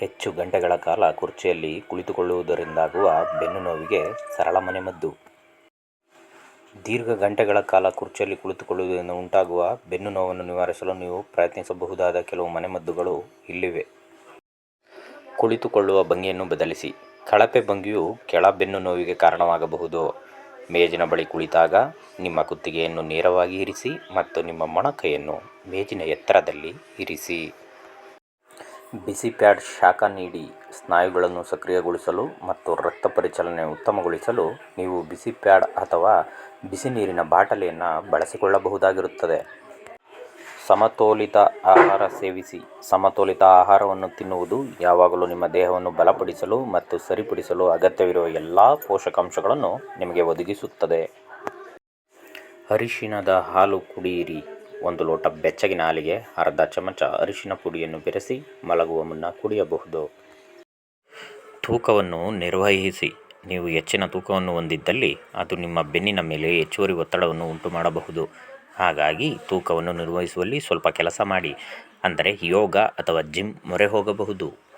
ಹೆಚ್ಚು ಗಂಟೆಗಳ ಕಾಲ ಕುರ್ಚಿಯಲ್ಲಿ ಕುಳಿತುಕೊಳ್ಳುವುದರಿಂದಾಗುವ ಬೆನ್ನು ನೋವಿಗೆ ಸರಳ ಮನೆಮದ್ದು. ದೀರ್ಘ ಗಂಟೆಗಳ ಕಾಲ ಕುರ್ಚಿಯಲ್ಲಿ ಕುಳಿತುಕೊಳ್ಳುವುದರಿಂದ ಉಂಟಾಗುವ ಬೆನ್ನು ನೋವನ್ನು ನಿವಾರಿಸಲು ನೀವು ಪ್ರಯತ್ನಿಸಬಹುದಾದ ಕೆಲವು ಮನೆಮದ್ದುಗಳು ಇಲ್ಲಿವೆ. ಕುಳಿತುಕೊಳ್ಳುವ ಭಂಗಿಯನ್ನು ಬದಲಿಸಿ. ಕಳಪೆ ಭಂಗಿಯು ಕೆಳ ಬೆನ್ನು ನೋವಿಗೆ ಕಾರಣವಾಗಬಹುದು. ಮೇಜಿನ ಬಳಿ ಕುಳಿತಾಗ ನಿಮ್ಮ ಕುತ್ತಿಗೆಯನ್ನು ನೇರವಾಗಿ ಇರಿಸಿ ಮತ್ತು ನಿಮ್ಮ ಮೊಣಕೈಯನ್ನು ಮೇಜಿನ ಎತ್ತರದಲ್ಲಿ ಇರಿಸಿ. ಬಿಸಿ ಪ್ಯಾಡ್ ಶಾಖ ನೀಡಿ ಸ್ನಾಯುಗಳನ್ನು ಸಕ್ರಿಯಗೊಳಿಸಲು ಮತ್ತು ರಕ್ತ ಪರಿಚಲನೆ ಉತ್ತಮಗೊಳಿಸಲು ನೀವು ಬಿಸಿ ಪ್ಯಾಡ್ ಅಥವಾ ಬಿಸಿ ನೀರಿನ ಬಾಟಲಿಯನ್ನು ಬಳಸಿಕೊಳ್ಳಬಹುದಾಗಿರುತ್ತದೆ. ಸಮತೋಲಿತ ಆಹಾರ ಸೇವಿಸಿ. ಸಮತೋಲಿತ ಆಹಾರವನ್ನು ತಿನ್ನುವುದು ಯಾವಾಗಲೂ ನಿಮ್ಮ ದೇಹವನ್ನು ಬಲಪಡಿಸಲು ಮತ್ತು ಸರಿಪಡಿಸಲು ಅಗತ್ಯವಿರುವ ಎಲ್ಲ ಪೋಷಕಾಂಶಗಳನ್ನು ನಿಮಗೆ ಒದಗಿಸುತ್ತದೆ. ಅರಿಶಿಣದ ಹಾಲು ಕುಡಿಯಿರಿ. ಒಂದು ಲೋಟ ಬೆಚ್ಚಗಿನ ಹಾಲಿಗೆ ಅರ್ಧ ಚಮಚ ಅರಿಶಿನ ಪುಡಿಯನ್ನು ಬೆರೆಸಿ ಮಲಗುವ ಮುನ್ನ ಕುಡಿಯಬಹುದು. ತೂಕವನ್ನು ನಿರ್ವಹಿಸಿ. ನೀವು ಹೆಚ್ಚಿನ ತೂಕವನ್ನು ಹೊಂದಿದ್ದಲ್ಲಿ ಅದು ನಿಮ್ಮ ಬೆನ್ನಿನ ಮೇಲೆ ಹೆಚ್ಚುವರಿ ಒತ್ತಡವನ್ನು ಉಂಟು ಮಾಡಬಹುದು ಹಾಗಾಗಿ ತೂಕವನ್ನು ನಿರ್ವಹಿಸುವಲ್ಲಿ ಸ್ವಲ್ಪ ಕೆಲಸ ಮಾಡಿ. ಅಂದರೆ ಯೋಗ ಅಥವಾ ಜಿಮ್ ಮೊರೆ ಹೋಗಬಹುದು.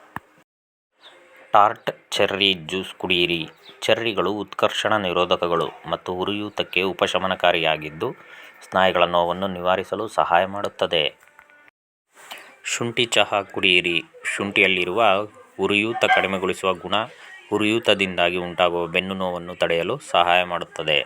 ಟಾರ್ಟ್ ಚೆರ್ರಿ ಜ್ಯೂಸ್ ಕುಡಿಯಿರಿ ಚೆರ್ರಿಗಳು ಉತ್ಕರ್ಷಣ ನಿರೋಧಕಗಳು ಮತ್ತು ಉರಿಯೂತಕ್ಕೆ ಉಪಶಮನಕಾರಿಯಾಗಿದ್ದು, ಸ್ನಾಯುಗಳ ನೋವನ್ನು ನಿವಾರಿಸಲು ಸಹಾಯ ಮಾಡುತ್ತದೆ. ಶುಂಠಿ ಚಹಾ ಕುಡಿಯಿರಿ ಶುಂಠಿಯಲ್ಲಿರುವ ಉರಿಯೂತ ಕಡಿಮೆಗೊಳಿಸುವ ಗುಣ ಉರಿಯೂತದಿಂದಾಗಿ ಉಂಟಾಗುವ ಬೆನ್ನು ನೋವನ್ನು ತಡೆಯಲು ಸಹಾಯ ಮಾಡುತ್ತದೆ.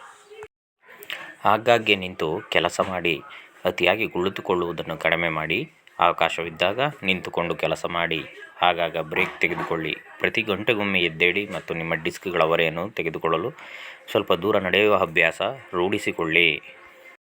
ಆಗಾಗ್ಗೆ ನಿಂತು ಕೆಲಸ ಮಾಡಿ, ಅತಿಯಾಗಿ ಕುಳಿತುಕೊಳ್ಳುವುದನ್ನು ಕಡಿಮೆ ಮಾಡಿ ಅವಕಾಶವಿದ್ದಾಗ ನಿಂತುಕೊಂಡು ಕೆಲಸ ಮಾಡಿ. ಆಗಾಗ ಬ್ರೇಕ್ ತೆಗೆದುಕೊಳ್ಳಿ. ಪ್ರತಿ ಗಂಟೆಗೊಮ್ಮೆ ಎದ್ದೇಳಿ ಮತ್ತು ನಿಮ್ಮ ಡಿಸ್ಕ್ಗಳ ಹೊರೆಯನ್ನು ತೆಗೆದುಕೊಳ್ಳಲು ಸ್ವಲ್ಪ ದೂರ ನಡೆಯುವ ಅಭ್ಯಾಸ ರೂಢಿಸಿಕೊಳ್ಳಿ.